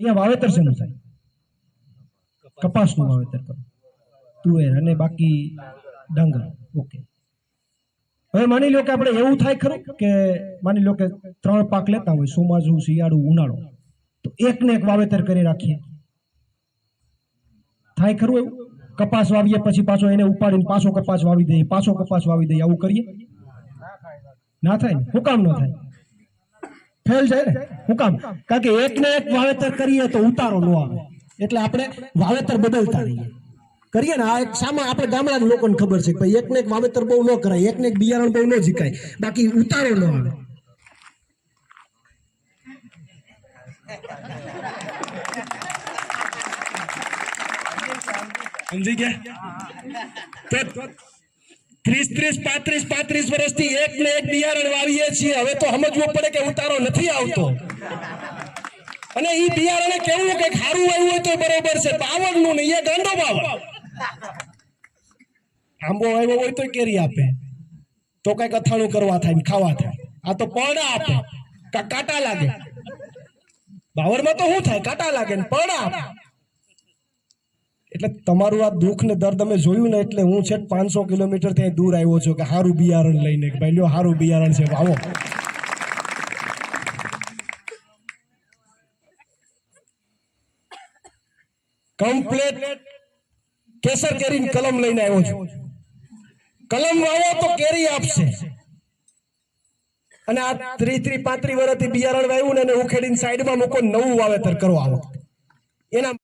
અહીંયા વાવેતર શેનું થાય? કપાસનું વાવેતર કરો. તુવેર અને બાકી ડાંગર ઓકે. હવે માની લો કે આપણે એવું થાય ખરું કે માની લો કે ત્રણ પાક લેતા હોય, સોમાજુ, શિયાળુ, ઉનાળો, તો એકને એક વાવેતર કરી રાખીએ. થાય ખરું એવું? કપાસ વાવીએ પછી પાછો એને ઉપાડીને પાછો કપાસ વાવી દઈએ, પાછો કપાસ વાવી દઈએ, આવું કરીએ? ના થાય ને? હું કામ ન થાય? ફેલ છે હું કામ? કારણ કે એક ને એક વાવેતર કરીએ તો ઉતારો ન આવે. એટલે આપણે વાવેતર બદલતા રહીએ. કરીએ ને, આ એક સામા આપણે ગામડા લોકોને ખબર છે ભાઈ એક ને એક વાવેતર બહુ ન કરાય એક ને એક બિયારણ બહુ ન જીકાય. બાકી ઉતારો ન આવે. સમજી ગયા? ત્રીસ ત્રીસ પાંત્રીસ પાંત્રીસ વર્ષથી એક ને એક બિયારણ વાવીએ છીએ. હવે તો સમજવું પડે કે ઉતારો નથી આવતો. અને એ બિયારણે કેવું કે ખારું આવ્યું હોય તો બરોબર છે. પાવડનું નહીં, એ ગાંડો ભાવ આંબો આવ્યો હોય તો કેરી આપે. તો કંઈક અથાણું કરવા થાય ને ખાવા થાય. આ તો પડા આપે. કાંટા લાગે? બાવરમાં તો શું થાય? કાંટા લાગે ને પડા આપે. એટલે તમારું આ દુઃખ ને દર્દ અમે જોયું ને એટલે હું છે પાંચસો કિલોમીટર ત્યાં દૂર આવ્યો છું કે સારું બિયારણ લઈને ભાઈ લ્યો સારું બિયારણ છે, આવો. કમ્પ્લેટ કેસર કેરી કલમ લઈને આવ્યો છું. કલમ વાવો તો કેરી આપશે. અને આ ત્રી ત્રી પાંત્રી વર્ષથી બિયારણ વાવ્યું ને એને ઉખેડીને સાઈડમાં મૂકો, નવું વાવેતર કરો આ એના